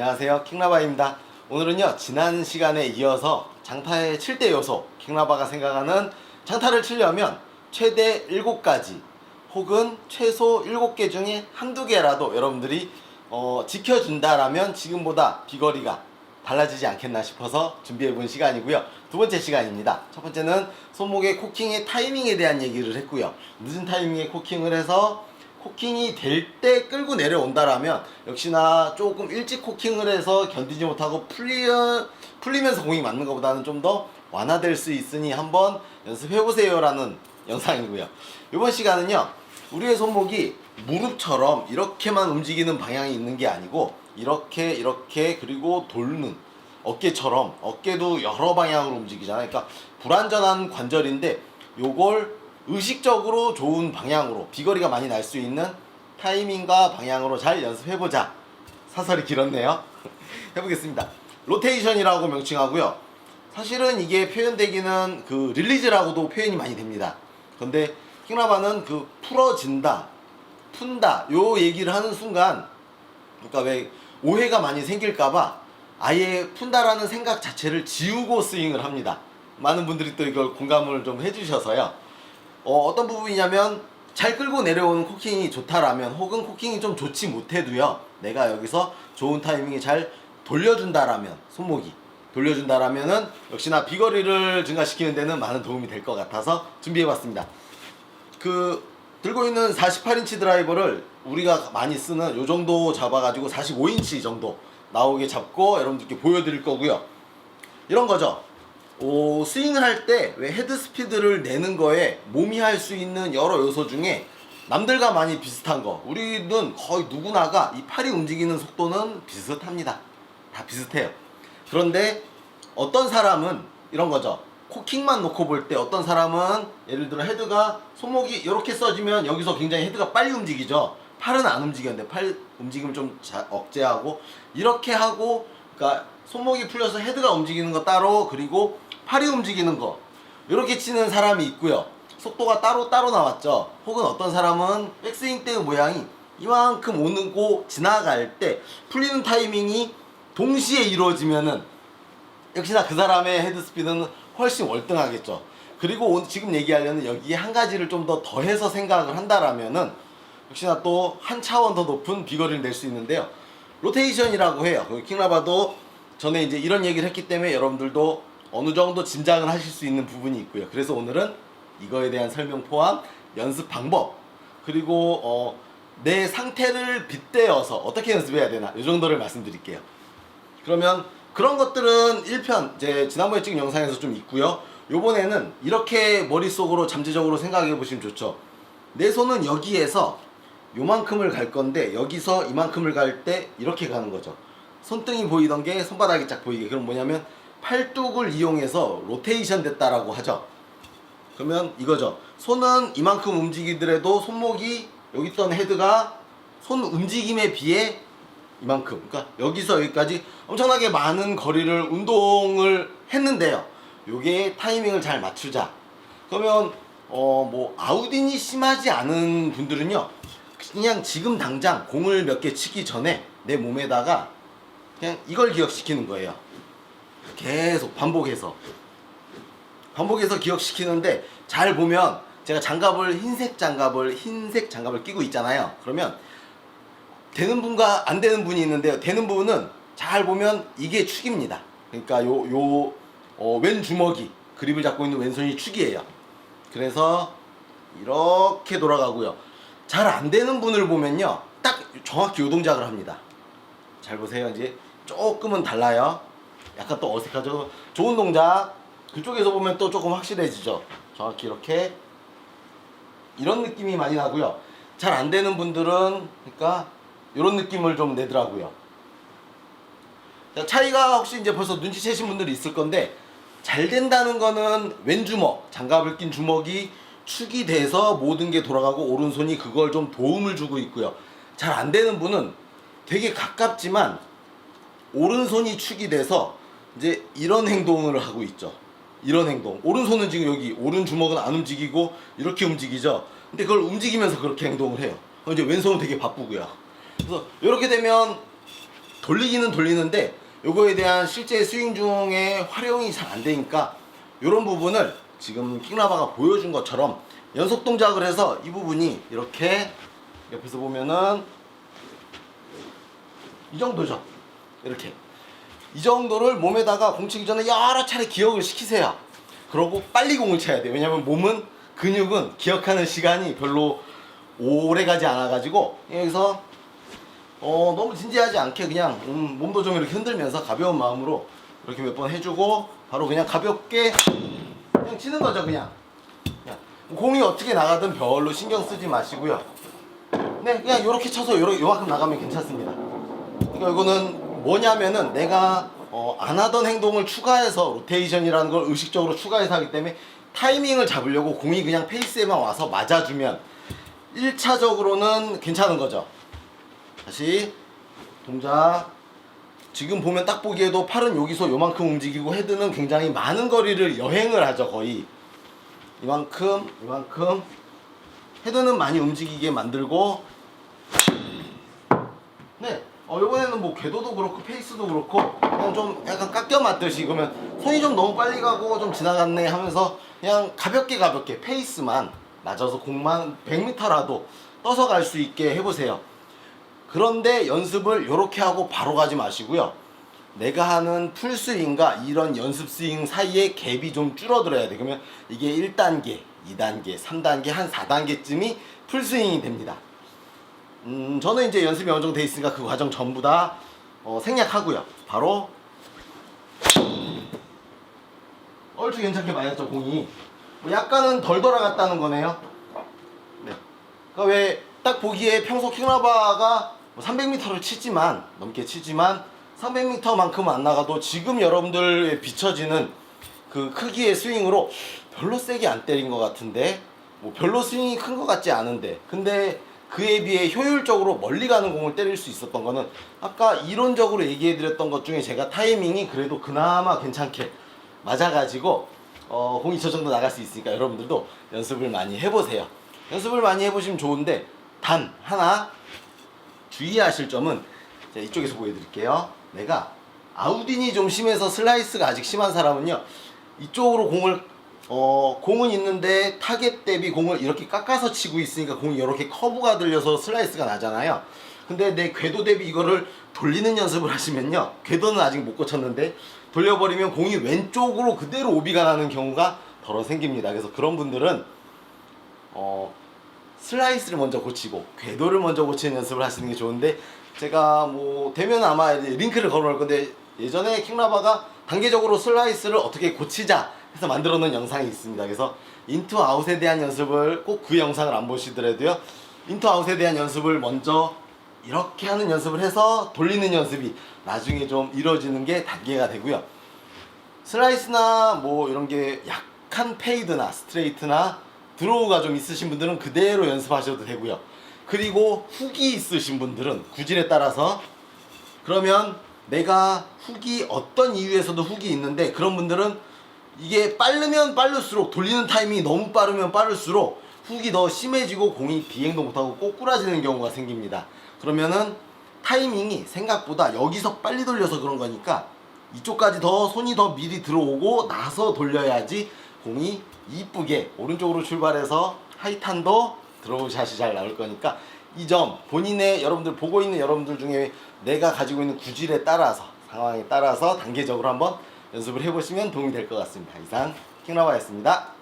안녕하세요 킹라바입니다 오늘은요 지난 시간에 이어서 장타의 7대 요소 킹라바가 생각하는 장타를 치려면 최대 7가지 혹은 최소 7개 중에 한두 개라도 여러분들이 어, 지켜준다라면 지금보다 비거리가 달라지지 않겠나 싶어서 준비해 본 시간이고요. 두 번째 시간입니다. 첫 번째는 손목의 코킹의 타이밍에 대한 얘기를 했고요. 늦은 타이밍에 코킹을 해서 코킹이 될 때 끌고 내려온다라면 역시나 조금 일찍 코킹을 해서 견디지 못하고 풀리, 풀리면서 공이 맞는 것보다는 좀 더 완화될 수 있으니 한번 연습해보세요라는 영상이고요. 이번 시간은요. 우리의 손목이 무릎처럼 이렇게만 움직이는 방향이 있는 게 아니고 이렇게 이렇게 그리고 돌는 어깨처럼 어깨도 여러 방향으로 움직이잖아요. 그러니까 불완전한 관절인데 요걸 의식적으로 좋은 방향으로 비거리가 많이 날 수 있는 타이밍과 방향으로 잘 연습해보자. 사설이 길었네요. 해보겠습니다. 로테이션이라고 명칭하고요. 사실은 이게 표현되기는 그 릴리즈라고도 표현이 많이 됩니다. 근데 킹라바는 그 풀어진다, 푼다 요 얘기를 하는 순간 그러니까 왜 오해가 많이 생길까봐 아예 푼다라는 생각 자체를 지우고 스윙을 합니다. 많은 분들이 또 이걸 공감을 좀 해주셔서요. 어, 어떤 부분이냐면 잘 끌고 내려오는 코킹이 좋다라면 혹은 코킹이 좀 좋지 못해도요. 내가 여기서 좋은 타이밍에 잘 돌려준다라면 손목이 돌려준다라면은 역시나 비거리를 증가시키는 데는 많은 도움이 될 것 같아서 준비해봤습니다. 그 들고 있는 48인치 드라이버를 우리가 많이 쓰는 요 정도 잡아가지고 45인치 정도 나오게 잡고 여러분들께 보여드릴 거고요. 이런 거죠. 오, 스윙을 할 때 왜 헤드 스피드를 내는 거에 몸이 할 수 있는 여러 요소 중에 남들과 많이 비슷한 거 우리는 거의 누구나가 이 팔이 움직이는 속도는 비슷합니다. 다 비슷해요. 그런데 어떤 사람은 이런 거죠. 코킹만 놓고 볼 때 어떤 사람은 예를 들어 헤드가 손목이 이렇게 써지면 여기서 굉장히 헤드가 빨리 움직이죠. 팔은 안 움직였는데 팔 움직임을 좀 자- 억제하고 이렇게 하고 그러니까 손목이 풀려서 헤드가 움직이는 거 따로 그리고 팔이 움직이는 거 이렇게 치는 사람이 있고요. 속도가 따로 따로 나왔죠. 혹은 어떤 사람은 백스윙 때의 모양이 이만큼 오는 고 지나갈 때 풀리는 타이밍이 동시에 이루어지면은 역시나 그 사람의 헤드 스피드는 훨씬 월등하겠죠. 그리고 오늘 지금 얘기하려는 여기에 한 가지를 좀 더 더해서 생각을 한다라면은 역시나 또 한 차원 더 높은 비거리를 낼 수 있는데요. 로테이션이라고 해요. 그 킹라바도 전에 이제 이런 얘기를 했기 때문에 여러분들도 어느 정도 짐작을 하실 수 있는 부분이 있고요. 그래서 오늘은 이거에 대한 설명 포함 연습 방법 그리고 어, 내 상태를 빗대어서 어떻게 연습해야 되나 이 정도를 말씀드릴게요. 그러면 그런 것들은 1편 이제 지난번에 찍은 영상에서 좀 있고요. 요번에는 이렇게 머릿속으로 잠재적으로 생각해 보시면 좋죠. 내 손은 여기에서 요만큼을 갈 건데 여기서 이만큼을 갈 때 이렇게 가는 거죠. 손등이 보이던 게 손바닥이 쫙 보이게. 그럼 뭐냐면 팔뚝을 이용해서 로테이션 됐다라고 하죠. 그러면 이거죠. 손은 이만큼 움직이더라도 손목이 여기 있던 헤드가 손 움직임에 비해 이만큼. 그러니까 여기서 여기까지 엄청나게 많은 거리를 운동을 했는데요. 요게 타이밍을 잘 맞추자. 그러면 어 뭐 아웃인이 심하지 않은 분들은요. 그냥 지금 당장 공을 몇 개 치기 전에 내 몸에다가 그냥 이걸 기억시키는 거예요. 계속 반복해서 반복해서 기억시키는데 잘 보면 제가 장갑을 흰색 장갑을 흰색 장갑을 끼고 있잖아요. 그러면 되는 분과 안 되는 분이 있는데요. 되는 분은 잘 보면 이게 축입니다. 그러니까 요요 어, 왼 주먹이 그립을 잡고 있는 왼손이 축이에요. 그래서 이렇게 돌아가고요. 잘 안 되는 분을 보면요. 딱 정확히 요 동작을 합니다. 잘 보세요. 이제 조금은 달라요. 약간 또 어색하죠. 좋은 동작. 그쪽에서 보면 또 조금 확실해지죠. 정확히 이렇게 이런 느낌이 많이 나고요. 잘 안 되는 분들은 그러니까 이런 느낌을 좀 내더라고요. 자, 차이가 혹시 이제 벌써 눈치채신 분들이 있을 건데 잘 된다는 거는 왼 주먹, 장갑을 낀 주먹이 축이 돼서 모든 게 돌아가고 오른손이 그걸 좀 도움을 주고 있고요. 잘 안 되는 분은 되게 가깝지만 오른손이 축이 돼서 이제 이런 행동을 하고 있죠. 이런 행동. 오른손은 지금 여기 오른 주먹은 안 움직이고 이렇게 움직이죠. 근데 그걸 움직이면서 그렇게 행동을 해요. 이제 왼손은 되게 바쁘고요. 그래서 이렇게 되면 돌리기는 돌리는데 요거에 대한 실제 스윙 중에 활용이 잘 안 되니까 이런 부분을 지금 킹라바가 보여준 것처럼 연속 동작을 해서 이 부분이 이렇게 옆에서 보면은 이 정도죠. 이렇게 이 정도를 몸에다가 공 치기 전에 여러 차례 기억을 시키세요. 그러고 빨리 공을 쳐야 돼요. 왜냐면 몸은 근육은 기억하는 시간이 별로 오래 가지 않아 가지고 여기서 어, 너무 진지하지 않게 그냥 음, 몸도 좀 이렇게 흔들면서 가벼운 마음으로 이렇게 몇 번 해주고 바로 그냥 가볍게 그냥 치는 거죠 그냥. 그냥 공이 어떻게 나가든 별로 신경 쓰지 마시고요. 네 그냥 이렇게 쳐서 요렇게 요만큼 나가면 괜찮습니다. 그러니까 이거는 뭐냐면은 내가 어, 안 하던 행동을 추가해서 로테이션이라는 걸 의식적으로 추가해서 하기 때문에 타이밍을 잡으려고 공이 그냥 페이스에만 와서 맞아주면 1차적으로는 괜찮은 거죠. 다시 동작. 지금 보면 딱 보기에도 팔은 여기서 요만큼 움직이고 헤드는 굉장히 많은 거리를 여행을 하죠 거의. 이만큼 이만큼. 헤드는 많이 움직이게 만들고. 네 어, 이번에는 뭐 궤도도 그렇고 페이스도 그렇고 그냥 좀 약간 깎여 맞듯이 그러면 손이 좀 너무 빨리 가고 좀 지나갔네 하면서 그냥 가볍게 가볍게 페이스만 맞아서 공만 100m라도 떠서 갈 수 있게 해보세요 그런데 연습을 이렇게 하고 바로 가지 마시고요. 내가 하는 풀스윙과 이런 연습 스윙 사이에 갭이 좀 줄어들어야 돼. 그러면 이게 1단계, 2단계, 3단계, 한 4단계쯤이 풀스윙이 됩니다. 음, 저는 이제 연습이 어느 정도 돼 있으니까 그 과정 전부 다 어, 생략하고요. 바로 얼추 괜찮게 맞았죠, 공이. 뭐 약간은 덜 돌아갔다는 거네요. 네. 그러니까 왜 딱 보기에 평소 킹라바가 300m를 치지만 넘게 치지만 300m만큼 안 나가도 지금 여러분들에 비춰지는 그 크기의 스윙으로 별로 세게 안 때린 것 같은데 뭐 별로 스윙이 큰 것 같지 않은데 근데 그에 비해 효율적으로 멀리 가는 공을 때릴 수 있었던 거는 아까 이론적으로 얘기해 드렸던 것 중에 제가 타이밍이 그래도 그나마 괜찮게 맞아가지고 어, 공이 저 정도 나갈 수 있으니까 여러분들도 연습을 많이 해보세요. 연습을 많이 해보시면 좋은데 단 하나 주의하실 점은 제가 이쪽에서 보여드릴게요. 내가 아우딘이 좀 심해서 슬라이스가 아직 심한 사람은요 이쪽으로 공을 어 공은 있는데 타겟 대비 공을 이렇게 깎아서 치고 있으니까 공이 이렇게 커브가 들려서 슬라이스가 나잖아요. 근데 내 궤도 대비 이거를 돌리는 연습을 하시면요 궤도는 아직 못 고쳤는데 돌려버리면 공이 왼쪽으로 그대로 오비가 나는 경우가 덜어 생깁니다. 그래서 그런 분들은 어 슬라이스를 먼저 고치고 궤도를 먼저 고치는 연습을 하시는 게 좋은데 제가 뭐 되면 아마 링크를 걸어놓을 건데 예전에 킹라바가 단계적으로 슬라이스를 어떻게 고치자 해서 만들어 놓은 영상이 있습니다. 그래서 인투 아웃에 대한 연습을 꼭 그 영상을 안 보시더라도요. 인투 아웃에 대한 연습을 먼저 이렇게 하는 연습을 해서 돌리는 연습이 나중에 좀 이루어지는 게 단계가 되고요. 슬라이스나 뭐 이런 게 약한 페이드나 스트레이트나 드로우가 좀 있으신 분들은 그대로 연습하셔도 되고요. 그리고 훅이 있으신 분들은 구질에 따라서 그러면 내가 훅이 어떤 이유에서도 훅이 있는데 그런 분들은 이게 빠르면 빠를수록 돌리는 타이밍이 너무 빠르면 빠를수록 훅이 더 심해지고 공이 비행도 못하고 꼬꾸라지는 경우가 생깁니다. 그러면은 타이밍이 생각보다 여기서 빨리 돌려서 그런 거니까 이쪽까지 더 손이 더 미리 들어오고 나서 돌려야지 공이 이쁘게 오른쪽으로 출발해서 하이탄도 드로우 샷이 잘 나올 거니까 이 점 본인의 여러분들 보고 있는 여러분들 중에 내가 가지고 있는 구질에 따라서 상황에 따라서 단계적으로 한번 연습을 해보시면 도움이 될 것 같습니다. 이상 킹라바였습니다.